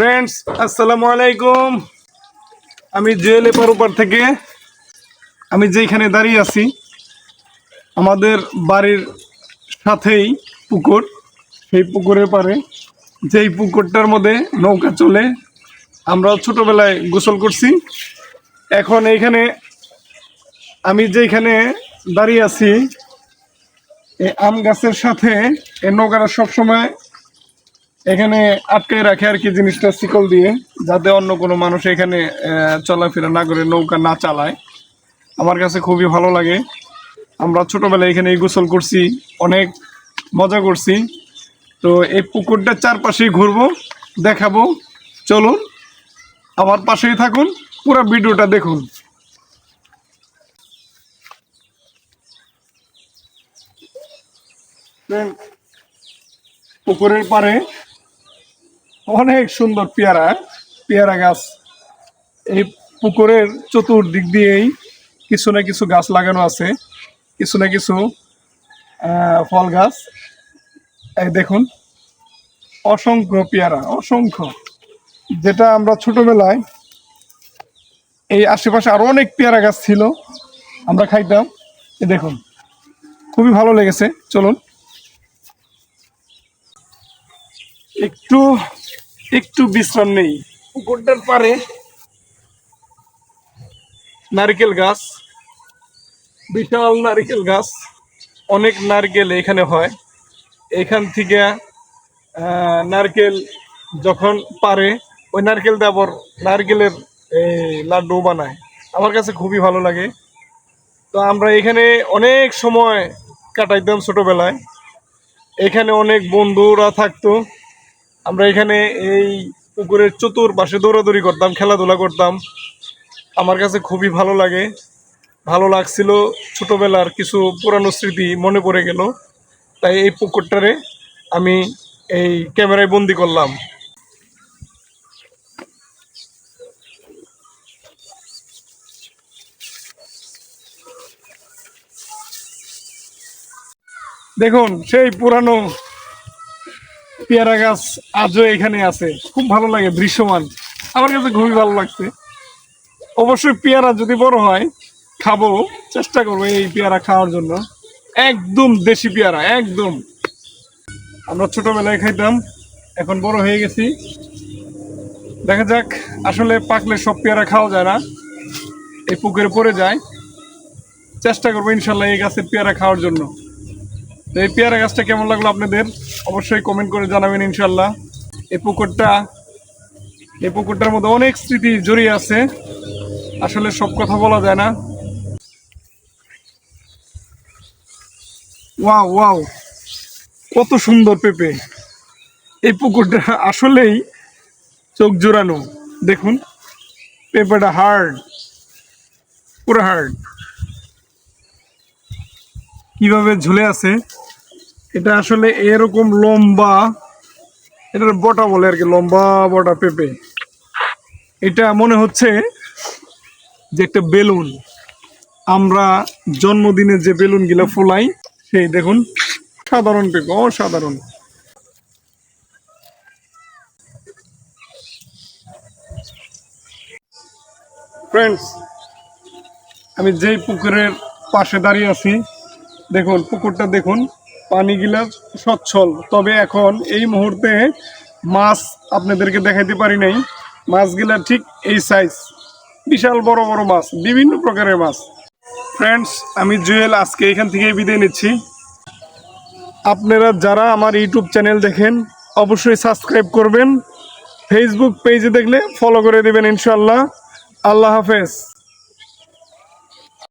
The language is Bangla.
ফ্রেন্ডস আসসালামু আলাইকুম। আমি জুয়েল এপার থেকে। আমি যেখানে দাঁড়িয়ে আছি, আমাদের বাড়ির সাথেই পুকুর। সেই পুকুরের পারে যেই পুকুরটার মধ্যে নৌকা চলে আমরা ছোটবেলায় গোসল করছি। এখন এইখানে আমি যেখানে দাঁড়িয়ে আছি, এই আম গাছের সাথে এই নৌকাটা সবসময় এখানে আটকে রাখে আর কি জিনিসটা শিকল দিয়ে, যাতে অন্য কোনো মানুষ এখানে চলাফেরা না করে, নৌকা না চালায়। আমার কাছে খুবই ভালো লাগে। আমরা ছোটোবেলায় এখানে গোসল করছি, অনেক মজা করছি। তো এই পুকুরটার চারপাশেই ঘুরবো, দেখাবো। চলুন, আমার পাশেই থাকুন, পুরো ভিডিওটা দেখুন। পুকুরের পাড়ে অনেক সুন্দর পেয়ারা পেয়ারা গাছ। এই পুকুরের চতুর্দিক দিয়েই কিছু না কিছু গাছ লাগানো আছে, কিছু না কিছু ফল গাছ। এই দেখুন, অসংখ্য পেয়ারা, অসংখ্য। যেটা আমরা ছোটবেলায় এই আশেপাশে আরও অনেক পেয়ারা গাছ ছিল, আমরা খাইতাম। এই দেখুন, খুবই ভালো লেগেছে, চলুন। একটু একটু বিশ্রাম নেই। পুকুরটার পারে নারকেল গাছ বিশাল নারকেল গাছ অনেক নারকেল এখানে হয়। এখান থেকে নারকেল যখন পারে ওই নারকেল দিয়ে আবার নারকেলের এই লাড্ডু বানায়। আমার কাছে খুবই ভালো লাগে। তো আমরা এখানে অনেক সময় কাটাইতাম ছোটোবেলায়। এখানে অনেক বন্ধুরা থাকতো। আমরা এখানে এই পুকুরের চতুর্পাশে দৌড়াদৌড়ি করতাম, খেলাধুলা করতাম। আমার কাছে খুবই ভালো লাগে। ভালো লাগছিল ছোটবেলার কিছু পুরানো স্মৃতি মনে পড়ে গেল। তাই এই পুকুরটারে আমি এই ক্যামেরায় বন্দি করলাম। দেখুন, সেই পুরানো পেয়ারা গাছ আজও এখানে আছে। খুব ভালো লাগে, দৃশ্যমান। আমার কাছে খুবই ভালো লাগছে। অবশ্যই পেয়ারা যদি বড় হয়, খাব। চেষ্টা করব এই পেয়ারা খাওয়ার জন্য। একদম দেশি পেয়ারা, একদম। আমরা ছোটবেলায় খাইতাম, এখন বড় হয়ে গেছি। দেখা যাক, আসলে পাকলে সব পেয়ারা খাওয়া যায় না। এই পুকুরে পড়ে যায়। চেষ্টা করব ইনশাল্লাহ এই গাছের পেয়ারা খাওয়ার জন্য। তো এই পেয়ারা গাছটা কেমন লাগল আপনাদের? অবশ্যই কমেন্ট করে জানাবেন ইনশাল্লাহ এই পুকুরটা, এই পুকুরটার মধ্যে অনেক স্মৃতি জড়িয়ে আছে। আসলে সব কথা বলা যায় না। Wow wow. কত সুন্দর পেঁপে। এই পুকুরটা আসলেই চোখ জোড়ানো। দেখুন, পেঁপেটা হার্ড পুরো হার্ড কীভাবে ঝুলে আছে? এটা আসলে এরকম লম্বা, এটার বটা বলে আর কি, লম্বা বটা পেঁপে। এটা মনে হচ্ছে যে একটা বেলুন। আমরা জন্মদিনে যে বেলুনগুলা ফোলাই, সেই দেখুন, সাধারণ পেঁপে, অসাধারণ। ফ্রেন্ডস আমি যেই পুকুরের পাশে দাঁড়িয়ে আছি দেখুন, পুকুরটা দেখুন পানিগুলা সচ্ছল। তবে এখন এই মুহূর্তে মাছ আপনাদেরকে দেখাইতে পারি নাই। মাছগুলা ঠিক এই সাইজ বিশাল বড় বড় মাছ, বিভিন্ন প্রকারের মাছ। ফ্রেন্ডস আমি জুয়েল, আজকে এখান থেকে বিদায় নিচ্ছি। আপনারা যারা আমার ইউটিউব চ্যানেল দেখেন, অবশ্যই সাবস্ক্রাইব করবেন। ফেসবুক পেজে দেখলে ফলো করে দেবেন ইনশাল্লাহ আল্লাহ হাফেজ।